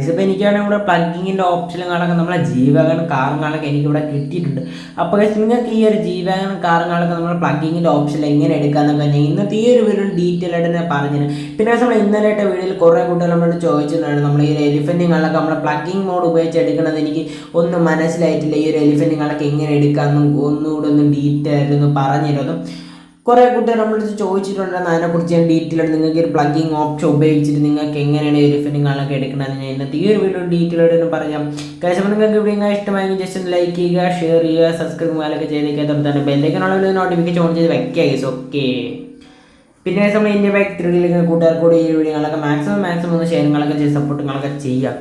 ഇതിപ്പോൾ എനിക്കാണെങ്കിൽ ഇവിടെ പ്ലഗിങ്ങിന്റെ ഓപ്ഷനും ഓപ്ഷനുകളൊക്കെ നമ്മളെ ജീവകൻ കാണൊക്കെ എനിക്കിവിടെ കിട്ടിയിട്ടുണ്ട്. അപ്പോൾ നിങ്ങൾക്ക് ഈ ഒരു ജീവകൻ കാണൊക്കെ നമ്മൾ പ്ലഗിങ്ങിന്റെ ഓപ്ഷൻ എങ്ങനെ എടുക്കാമെന്നൊക്കെ ഞാൻ ഇന്നത്തെ ഈ ഒരു വീഡിയോ ഡീറ്റെയിൽ ആയിട്ട് ഞാൻ പറഞ്ഞു പിന്നെ നമ്മൾ ഇന്നലെ വീഡിയോയിൽ കുറേ കുട്ടികൾ നമ്മളോട് ചോദിച്ചിട്ടുണ്ടായിരുന്നു. നമ്മൾ ഈ ഒരു എലിഫന്റുകളൊക്കെ നമ്മൾ പ്ലഗിങ് മോഡ് ഉപയോഗിച്ച് എടുക്കണത് എനിക്ക് ഒന്നും മനസ്സിലായിട്ടില്ല ഈ ഒരു എലിഫന്റുകളൊക്കെ എങ്ങനെ എടുക്കാമെന്നും ഒന്നുകൂടെ ഒന്ന് ഡീറ്റെയിൽ ആയിട്ടൊന്നും പറഞ്ഞിരുന്നു കുറേ കുട്ടികൾ നമ്മളടുത്ത് ചോദിച്ചിട്ടുണ്ടെന്ന് അതിനെക്കുറിച്ച് ഞാൻ ഡീറ്റെയിൽ ആയിട്ട് നിങ്ങൾക്ക് ഒരു പ്ലഗിങ് ഓപ്ഷൻ ഉപയോഗിച്ചിട്ട് നിങ്ങൾക്ക് എങ്ങനെയാണ് എലിഫന്റുകളൊക്കെ എടുക്കണമെന്ന് ഞാൻ ഇന്നത്തെ ഈ ഒരു വീഡിയോ ഡീറ്റെയിൽ ആയിട്ട് പറയാം. കഴിച്ചപ്പോൾ നിങ്ങൾക്ക് ഇവിടെ നിങ്ങൾ ഇഷ്ടമായെങ്കിൽ ജസ്റ്റ് ഒന്ന് ലൈക്ക് ചെയ്യുക ഷെയർ ചെയ്യുക സബ്സ്ക്രൈബ് ചെയ്യാനൊക്കെ ചെയ്തേക്കാൻ തന്നെ ബെല്ലേക്കാനുള്ള നോട്ടിഫിക്കേഷൻ ഓൺ ചെയ്ത് വെക്കുക ഗൈസ് ഓക്കെ പിന്നെ നമ്മൾ ഇന്ത്യ ബാക്ക് കൂട്ടുകാർ കൂടി ഈ വീഡിയോകളൊക്കെ മാക്സിമം മാക്സിമം ഒന്ന് ഷെയറിങ്ങളൊക്കെ ചെയ്ത് സപ്പോർട്ടുകളൊക്കെ ചെയ്യാം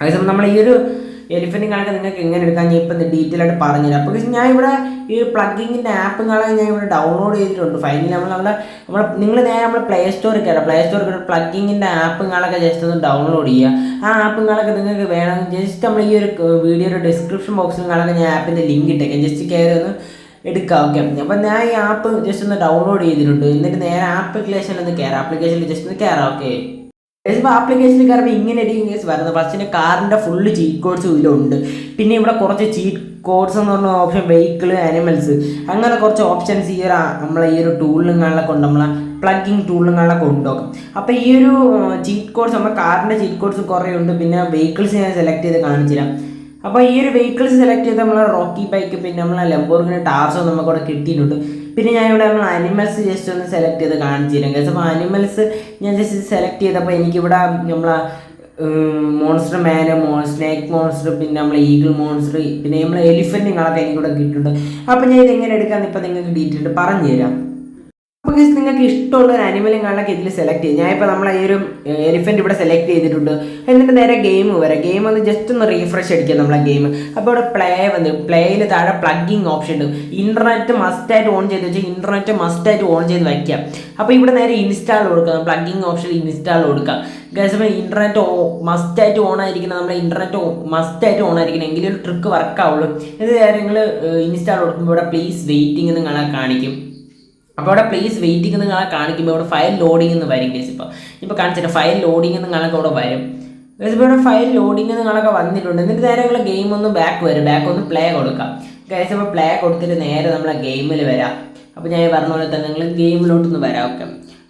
അതേസമയം നമ്മൾ ഈ ഒരു എലിഫന്റുകളൊക്കെ നിങ്ങൾക്ക് എങ്ങനെ എടുക്കാൻ ഞാൻ ഇപ്പം ഡീറ്റെയിൽ ആയിട്ട് പറഞ്ഞുതരാം. അപ്പോൾ ഞാൻ ഇവിടെ ഈ പ്ലഗിങ്ങിന്റെ ആപ്പുകളെ ഞാൻ ഇവിടെ ഡൗൺലോഡ് ചെയ്തിട്ടുണ്ട്. ഫൈനലി നമ്മൾ നമ്മുടെ നമ്മൾ നിങ്ങൾ നേരെ നമ്മൾ പ്ലേ സ്റ്റോറിൽ കയറാം പ്ലേ സ്റ്റോറിൽ കയറി പ്ലഗിങ്ങിന്റെ ആപ്പുകളൊക്കെ ജസ്റ്റ് ഒന്ന് ഡൗൺലോഡ് ചെയ്യുക. ആ ആപ്പുകളൊക്കെ നിങ്ങൾക്ക് വേണം ജസ്റ്റ് നമ്മൾ ഈ ഒരു വീഡിയോയുടെ ഡിസ്ക്രിപ്ഷൻ ബോക്സിൽ ബോക്സിലൊക്കെ ഞാൻ ആപ്പിന്റെ ലിങ്ക് ഇട്ടേക്കാം. ജസ്റ്റ് കയറി ഒന്ന് എടുക്കാം. ഓക്കെ അപ്പം ഞാൻ ഈ ആപ്പ് ജസ്റ്റ് ഒന്ന് ഡൗൺലോഡ് ചെയ്തിട്ടുണ്ട്. എന്നിട്ട് നേരെ ആപ്ലിക്കേഷനിൽ ഒന്ന് കയറാം ആപ്ലിക്കേഷനിൽ ജസ്റ്റ് ഒന്ന് കയറാം ഓക്കെ ഇപ്പോൾ ആപ്ലിക്കേഷനിൽ കയറുമ്പോൾ ഇങ്ങനെ ഒരു കേസ് വരുന്നത്. ഫസ്റ്റിന് കാറിന്റെ ഫുള്ള് ചീറ്റ് കോഡ്സ് ഇതിലുണ്ട്. പിന്നെ ഇവിടെ കുറച്ച് ചീറ്റ് കോഡ്സ് എന്ന് പറഞ്ഞ ഓപ്ഷൻ വെഹിക്കിൾ ആനിമൽസ് അങ്ങനെ കുറച്ച് ഓപ്ഷൻസ് ഈ ഒരു നമ്മളെ ഈ ഒരു ടൂളിലുങ്ങളിലെ കൊണ്ട് നമ്മളെ പ്ലഗിങ് ടൂളിലുങ്ങളിലെ കൊണ്ടുപോകും അപ്പോൾ ഈ ഒരു ചീറ്റ് കോഡ്സ് നമ്മുടെ കാറിന്റെ ചീറ്റ് കോഡ്സ് കുറേ ഉണ്ട്. പിന്നെ വെഹിക്കിൾസ് ഞാൻ സെലക്ട് ചെയ്ത് കാണിച്ചില്ല അപ്പോൾ ഈ ഒരു വെഹിക്കിൾസ് സെലക്ട് ചെയ്ത് നമ്മളെ റോക്കി ബൈക്ക് പിന്നെ നമ്മളെ ലംബോർഗിന് ടാർസോ നമുക്കവിടെ കിട്ടിയിട്ടുണ്ട്. പിന്നെ ഞാൻ ഇവിടെ നമ്മൾ അനിമൽസ് ജസ്റ്റ് ഒന്ന് സെലക്ട് ചെയ്ത് കാണിച്ചിരുന്നു കാരണം അപ്പോൾ അനിമൽസ് ഞാൻ ജസ്റ്റ് സെലക്ട് ചെയ്തപ്പോൾ എനിക്കിവിടെ നമ്മളെ മോൺസ്റ്റർ മാന് മോ സ്നേക്ക് മോൺസ്റ്റർ പിന്നെ നമ്മൾ ഈഗിൾ മോൺസ്റ്റർ പിന്നെ നമ്മൾ നമ്മളെ എലിഫന്റുകളൊക്കെ എനിക്കിവിടെ കിട്ടുന്നുണ്ട് അപ്പോൾ ഞാൻ ഇത് എങ്ങനെ എടുക്കാമെന്ന് ഇപ്പോൾ നിങ്ങൾക്ക് ഡീറ്റെയിൽ പറഞ്ഞു തരാം അപ്പോൾ നിങ്ങൾക്ക് ഇഷ്ടമുള്ള ഒരു അനിമലുകളൊക്കെ ഇതിൽ സെലക്ട് ചെയ്യും. ഞാനിപ്പോൾ നമ്മൾ ഈ ഒരു എലിഫന്റ് ഇവിടെ സെലക്ട് ചെയ്തിട്ടുണ്ട്. എന്നിട്ട് നേരെ ഗെയിം വരെ. ഗെയിം ഒന്ന് ജസ്റ്റ് ഒന്ന് റീഫ്രഷ് അടിക്കുക നമ്മളെ ഗെയിം അപ്പോൾ ഇവിടെ പ്ലേ വന്ന് പ്ലേയിൽ താഴെ പ്ലഗിങ് ഓപ്ഷൻ ഉണ്ട്. ഇന്റർനെറ്റ് മസ്റ്റായിട്ട് ഓൺ ചെയ്ത് വെച്ചാൽ ഇന്റർനെറ്റ് മസ്റ്റായിട്ട് ഓൺ ചെയ്ത് വയ്ക്കാം അപ്പോൾ ഇവിടെ നേരെ ഇൻസ്റ്റാൾ കൊടുക്കുക പ്ലഗിങ് ഓപ്ഷൻ ഇൻസ്റ്റാൾ കൊടുക്കുക ഗൈസ് അപ്പോൾ ഇന്റർനെറ്റ് മസ്റ്റായിട്ട് ഓൺ ആയിരിക്കണം. നമ്മുടെ ഇന്റർനെറ്റ് മസ്റ്റായിട്ട് ഓൺ ആയിരിക്കണം. എങ്കിലും ഒരു ട്രിക്ക് വർക്ക് ആവുള്ളൂ. ഇത് നിങ്ങൾ ഇൻസ്റ്റാൾ കൊടുക്കുമ്പോൾ ഇവിടെ പ്ലീസ് വെയിറ്റിംഗ് എന്ന് നിങ്ങളെ കാണിക്കും. അപ്പോൾ അവിടെ പ്ലേസ് വെയിറ്റിംഗ് എന്ന് നിങ്ങളെ കാണിക്കുമ്പോൾ ഇവിടെ ഫയൽ ലോഡിംഗ് എന്ന് വരും കേസ് ഇപ്പോൾ ഇപ്പോൾ കാണിച്ചിട്ട് ഫയൽ ലോഡിംഗ് എന്ന് കാണാൻ അവിടെ വരും. ഇപ്പോൾ ഇവിടെ ഫയൽ ലോഡിംഗ് നിങ്ങളൊക്കെ വന്നിട്ടുണ്ട്. എന്നിട്ട് നേരെ നിങ്ങൾ ഗെയിം ഒന്ന് ബാക്ക് വരും. ബാക്ക് ഒന്ന് പ്ലേ കൊടുക്കാം. ഗൈസ് അപ്പോൾ പ്ലേ കൊടുത്തിട്ട് നേരെ നമ്മളെ ഗെയിമിൽ വരാം. അപ്പോൾ ഞാൻ പറഞ്ഞ പോലെ തന്നെ നിങ്ങൾ ഗെയിമിലോട്ടൊന്ന് വരാം ഓക്കെ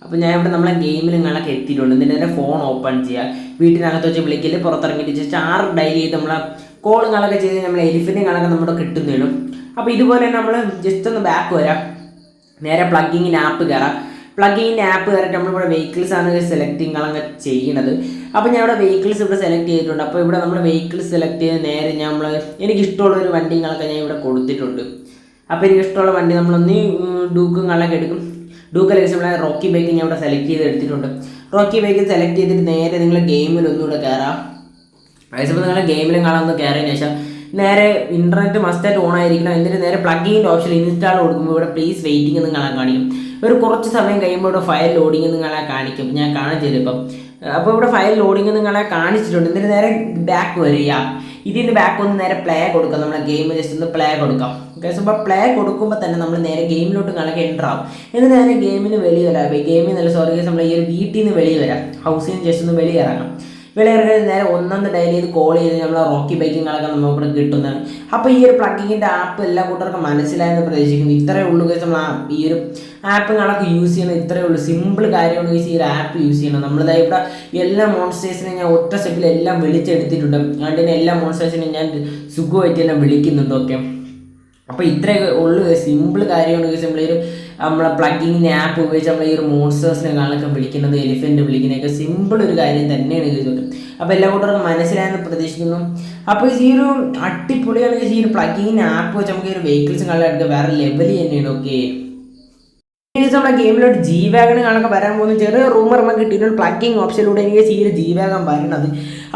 അപ്പോൾ ഞാൻ ഇവിടെ നമ്മളെ ഗെയിമിൽ നിങ്ങളൊക്കെ എത്തിയിട്ടുണ്ട്. എന്നിട്ട് എന്റെ ഫോൺ ഓപ്പൺ ചെയ്യുക വീട്ടിനകത്ത് വെച്ച് വിളിക്കൽ പുറത്തിറങ്ങിയിട്ട് ജസ്റ്റ് ആറ് ഡയൽ ചെയ്ത് നമ്മളെ കോളുകളൊക്കെ ചെയ്ത് നമ്മളെ എലിഫന്റുകളൊക്കെ നമ്മുടെ കിട്ടുന്നതിനും അപ്പോൾ ഇതുപോലെ നമ്മൾ ജസ്റ്റ് ഒന്ന് ബാക്ക് വരാം. നേരെ പ്ലഗിങ്ങിന് ആപ്പ് കയറാം. പ്ലഗിങ്ങിന്റെ ആപ്പ് കയറിയിട്ട് നമ്മളിവിടെ വെഹിക്കിൾസ് ആണ് സെലക്ടിങ് അങ്ങനെ ചെയ്യണത് അപ്പോൾ ഞാൻ ഇവിടെ വെഹിക്കിൾസ് ഇവിടെ സെലക്ട് ചെയ്തിട്ടുണ്ട്. അപ്പോൾ ഇവിടെ നമ്മൾ വെഹിക്കിൾസ് സെലക്ട് ചെയ്ത് നേരെ നമ്മൾ എനിക്ക് ഇഷ്ടമുള്ള ഒരു വണ്ടികളൊക്കെ ഞാൻ ഇവിടെ കൊടുത്തിട്ടുണ്ട്. അപ്പോൾ എനിക്ക് ഇഷ്ടമുള്ള വണ്ടി നമ്മളൊന്ന് ഡൂക്കും കളൊക്കെ എടുക്കും. ഡൂക്ക് ലക്ഷം നമ്മളെ റോക്കി ബൈക്ക് ഞാൻ ഇവിടെ സെലക്ട് ചെയ്ത് എടുത്തിട്ടുണ്ട്. റോക്കി ബൈക്ക് സെലക്ട് ചെയ്തിട്ട് നേരെ നിങ്ങൾ ഗെയിമിൽ ഒന്നുകൂടെ കയറാം. അതേസമയം നിങ്ങൾ ഗെയിമിലും കാണാൻ ഒന്ന് കയറിയതിന് ശേഷം നേരെ ഇന്റർനെറ്റ് മസ്റ്റായിട്ട് ഓൺ ആയിരിക്കണം. എന്നിട്ട് നേരെ പ്ലഗിന്റെ ഓപ്ഷൻ ഇൻസ്റ്റാൾ കൊടുക്കുമ്പോൾ ഇവിടെ പ്ലീസ് വെയിറ്റിംഗ് എന്ന് കാണാൻ കാണിക്കും. ഒരു കുറച്ച് സമയം കഴിയുമ്പോൾ ഇവിടെ ഫയൽ ലോഡിംഗ് എന്ന് കാണാൻ കാണിക്കും. ഞാൻ കാണിച്ചത് ഇപ്പം. അപ്പോൾ ഇവിടെ ഫയൽ ലോഡിംഗ് എന്ന് കാണാൻ കാണിച്ചിട്ടുണ്ട്. എന്നിട്ട് നേരെ ബാക്ക് വരിക. ഇതിന് ബാക്ക് ഒന്ന് നേരെ പ്ലേ കൊടുക്കാം. നമ്മളെ ഗെയിം ജസ്റ്റ് ഒന്ന് പ്ലേ കൊടുക്കാം. ഗൈസ് അപ്പോൾ പ്ലേ കൊടുക്കുമ്പോൾ തന്നെ നമ്മൾ നേരെ ഗെയിമിലോട്ട് കണക്ക് എന്റർ ആവും. എന്നിട്ട് നേരെ ഗെയിമിന് വെളി വരാം. ഗെയിമിൽ നല്ല സോറി നമ്മൾ ഈ ഒരു വീട്ടിൽ നിന്ന് വെളി വരാം. ഹൗസിൽ നിന്ന് ജസ്റ്റ് ഒന്ന് വെളി ഇറങ്ങാം. വെളിയിറങ്ങി നേരെ ഒന്നൊന്ന് ഡയൽ ചെയ്ത് കോൾ ചെയ്ത് നമ്മൾ റോക്കി ബൈക്കിങ്ങളൊക്കെ നമുക്ക് കിട്ടുന്നതാണ്. അപ്പോൾ ഈ ഒരു പ്ലഗിങ്ങിന്റെ ആപ്പ് എല്ലാ കൂട്ടർക്കും മനസ്സിലായെന്ന് പ്രതീക്ഷിക്കുന്നു. ഇത്രയേ ഉള്ളൂ കേസ് നമ്മൾ ഈ ഒരു ആപ്പുകളൊക്കെ യൂസ് ചെയ്യണം ഇത്രയേ ഉള്ളൂ. സിമ്പിൾ കാര്യമാണ് ഈ ഒരു ആപ്പ് യൂസ് ചെയ്യണം നമ്മളിതാ ഇവിടെ എല്ലാ മോൺസ്റ്റേഴ്സിനെ ഞാൻ ഒറ്റ സ്റ്റെപ്പിൽ എല്ലാം വിളിച്ചെടുത്തിട്ടുണ്ട്. അതുകൊണ്ട് തന്നെ എല്ലാ മോൺസ്റ്റേഴ്സിനെയും ഞാൻ സുഖമായിട്ട് എല്ലാം വിളിക്കുന്നുണ്ട്. ഓക്കെ അപ്പോൾ ഇത്രയൊക്കെ ഉള്ളു സിമ്പിൾ കാര്യമാണ് ഒരു നമ്മളെ പ്ലഗിങ് ആപ്പ് ഉപയോഗിച്ച് നമ്മൾ ഈ ഒരു മോൺസ്റ്റേഴ്സിനെ കാണാനൊക്കെ വിളിക്കുന്നത് എലിഫന്റ് വിളിക്കുന്നതൊക്കെ സിമ്പിൾ ഒരു കാര്യം തന്നെയാണ് ചോദിക്കുന്നത് അപ്പോൾ എല്ലാ കൂട്ടർക്കും മനസ്സിലായെന്ന് പ്രതീക്ഷിക്കുന്നു. അപ്പോൾ ഈ ഒരു അടിപൊളിയാണ് ഈ ഒരു പ്ലഗിങ് ആപ്പ് വെച്ച് നമുക്ക് ഈ ഒരു വെഹിക്കിൾസ് കാണാൻ വേറെ ലെവൽ തന്നെയാണ് ഓക്കെ ഇനി നമ്മുടെ ഗെയിമിലോട്ട് ജീവാഗൺ കാണൊക്കെ വരാൻ പോകുന്ന. ചെറിയ റൂമർ നമുക്ക് കിട്ടിയിട്ടുണ്ട്. പ്ലക്കിംഗ് ഓപ്ഷനിലൂടെ എനിക്ക് ഈ ഒരു ജീവാഗം വരണത്.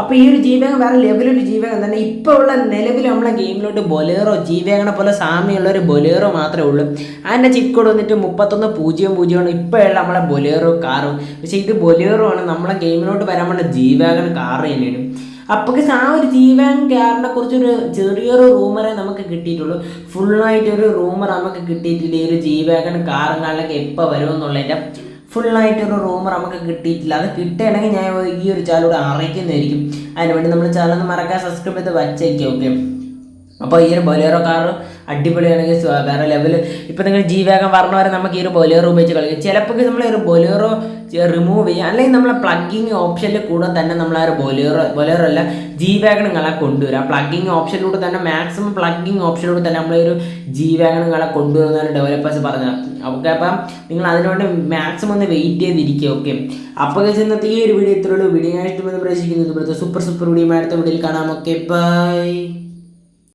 അപ്പോൾ ഈ ഒരു ജി ജീവാഗം വേറെ ലെവലൊരു ജീവാഗം തന്നെ. ഇപ്പോൾ ഉള്ള നിലവിൽ നമ്മളെ ഗെയിമിലോട്ട് ബൊലേറോ ജീവാഗണെ പോലെ സാമ്യമുള്ള ഒരു ബൊലേറോ മാത്രമേ ഉള്ളൂ. അതിന്റെ ചിക്കോട് വന്നിട്ട് മുപ്പത്തൊന്ന് പൂജ്യം പൂജ്യമാണ് ഇപ്പോഴുള്ള നമ്മളെ ബൊലേറോ കാറും പക്ഷേ ഇത് ബൊലേറോ ആണ് നമ്മളെ ഗെയിമിലോട്ട് വരാൻ വേണ്ട ജീവാഗൺ കാറ് തന്നെയാണ്. അപ്പോൾ ആ ഒരു ജീവൻ കാറിനെ കുറിച്ചൊരു ചെറിയൊരു റൂമറെ നമുക്ക് കിട്ടിയിട്ടുള്ളൂ. ഫുള്ളായിട്ട് ഒരു റൂമർ നമുക്ക് കിട്ടിയിട്ടില്ല ഈ ഒരു ജീവാഗൺ കാറുകളിലൊക്കെ എപ്പോൾ വരുമെന്നുള്ളതിന്റെ ഫുള്ളായിട്ടൊരു റൂമർ നമുക്ക് കിട്ടിയിട്ടില്ല. അത് കിട്ടുകയാണെങ്കിൽ ഞാൻ ഈ ഒരു ചാനലൂടെ അറിയിക്കുന്നതായിരിക്കും. അതിനുവേണ്ടി നമ്മൾ ചാനൽ ഒന്ന് മറക്കാൻ സബ്സ്ക്രൈബ് ചെയ്ത് വച്ചേക്കാം ഓക്കെ അപ്പോൾ ഈ ഒരു ബൊലേറോ കാർ അടിപൊളിയാണെങ്കിൽ വേറെ ലെവൽ ഇപ്പോൾ നിങ്ങൾ ജി വേഗം പറഞ്ഞ വരെ നമുക്ക് ഈ ഒരു ബൊലേറോ ഉപയോഗിച്ച് കളിക്കാം. ചിലപ്പോൾ നമ്മൾ ഒരു ബൊലേറോ റിമൂവ് ചെയ്യാം. അല്ലെങ്കിൽ നമ്മളെ പ്ലഗിങ് ഓപ്ഷനിൽ കൂടെ തന്നെ നമ്മൾ ആ ഒരു ബൊലേറോ ബൊലേറോ അല്ല ജി കള കൊണ്ടുവരിക കൊണ്ടുവരാം പ്ലഗിങ് ഓപ്ഷനിലൂടെ തന്നെ മാക്സിമം പ്ലഗിങ് ഓപ്ഷനിലൂടെ തന്നെ നമ്മളൊരു ജി നിങ്ങളെ കൊണ്ടുവരുന്നതാണ് ഡെവലപ്പേഴ്സ് പറഞ്ഞത്. ഓക്കെ അപ്പം നിങ്ങൾ അതിനുവേണ്ടി മാക്സിമം ഒന്ന് വെയിറ്റ് ചെയ്തിരിക്കുക ഓക്കെ അപ്പോൾ ഇന്നത്തെ ഈ ഒരു വീഡിയോ ഇത്രയുള്ളൂ വീഡിയോ പ്രതീക്ഷിക്കുന്നത് പ്രതീക്ഷിക്കുന്നു. സൂപ്പർ സൂപ്പർ വീഡിയോ അടുത്ത വീഡിയോയിൽ കാണാം ഓക്കെ ബൈ